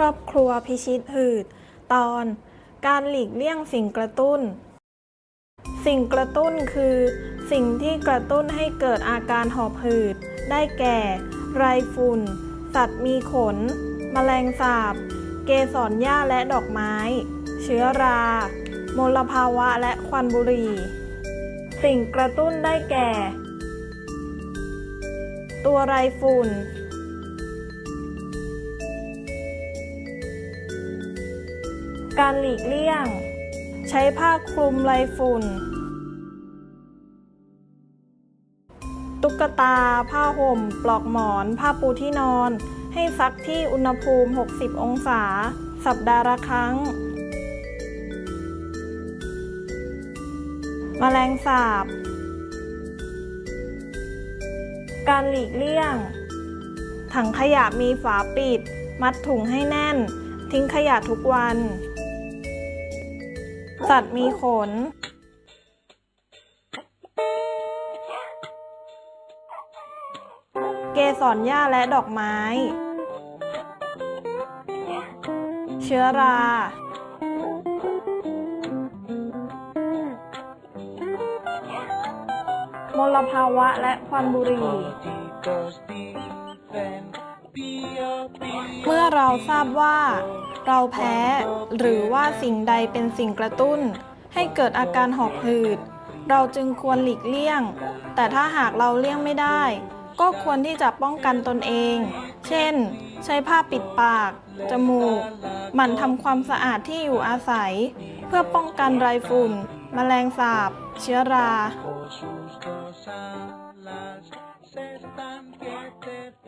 รอบครัวพิชิตหืด ตอน การหลีกเลี่ยงสิ่งกระตุ้น สิ่งกระตุ้นคือ สิ่งที่กระตุ้นให้เกิดอาการหอบหืด ได้แก่ ไรฝุ่น สัตว์มีขน แมลงสาบ เกสรหญ้าและดอกไม้ เชื้อรา มลภาวะและควันบุหรี่ สิ่งกระตุ้นได้แก่ ตัวไรฝุ่น การหลีกเลี่ยง ใช้ผ้าคลุมไรฝุ่น ตุ๊กตา ผ้าห่ม ปลอกหมอน ผ้าปูที่นอน ให้ซักที่อุณหภูมิ 60 องศา สัปดาห์ละครั้ง แมลงสาบ การหลีกเลี่ยง ถังขยะมีฝาปิด มัดถุงให้แน่นทิ้งขยะทุกวัน สัตว์มีขน เกสรหญ้าและดอกไม้ เชื้อรา มลภาวะและควันบุหรี่เมื่อเราทราบว่า เราแพ้ หรือว่าสิ่งใดเป็นสิ่งกระตุ้น ให้เกิดอาการหอบหืด เราจึงควรหลีกเลี่ยง แต่ถ้าหากเราเลี่ยงไม่ได้ ก็ควรที่จะป้องกันตนเอง เช่น ใช้ผ้าปิดปาก จมูก หมั่นทำความสะอาดที่อยู่อาศัย เพื่อป้องกันไรฝุ่น แมลงสาบ เชื้อรา malas se están que te.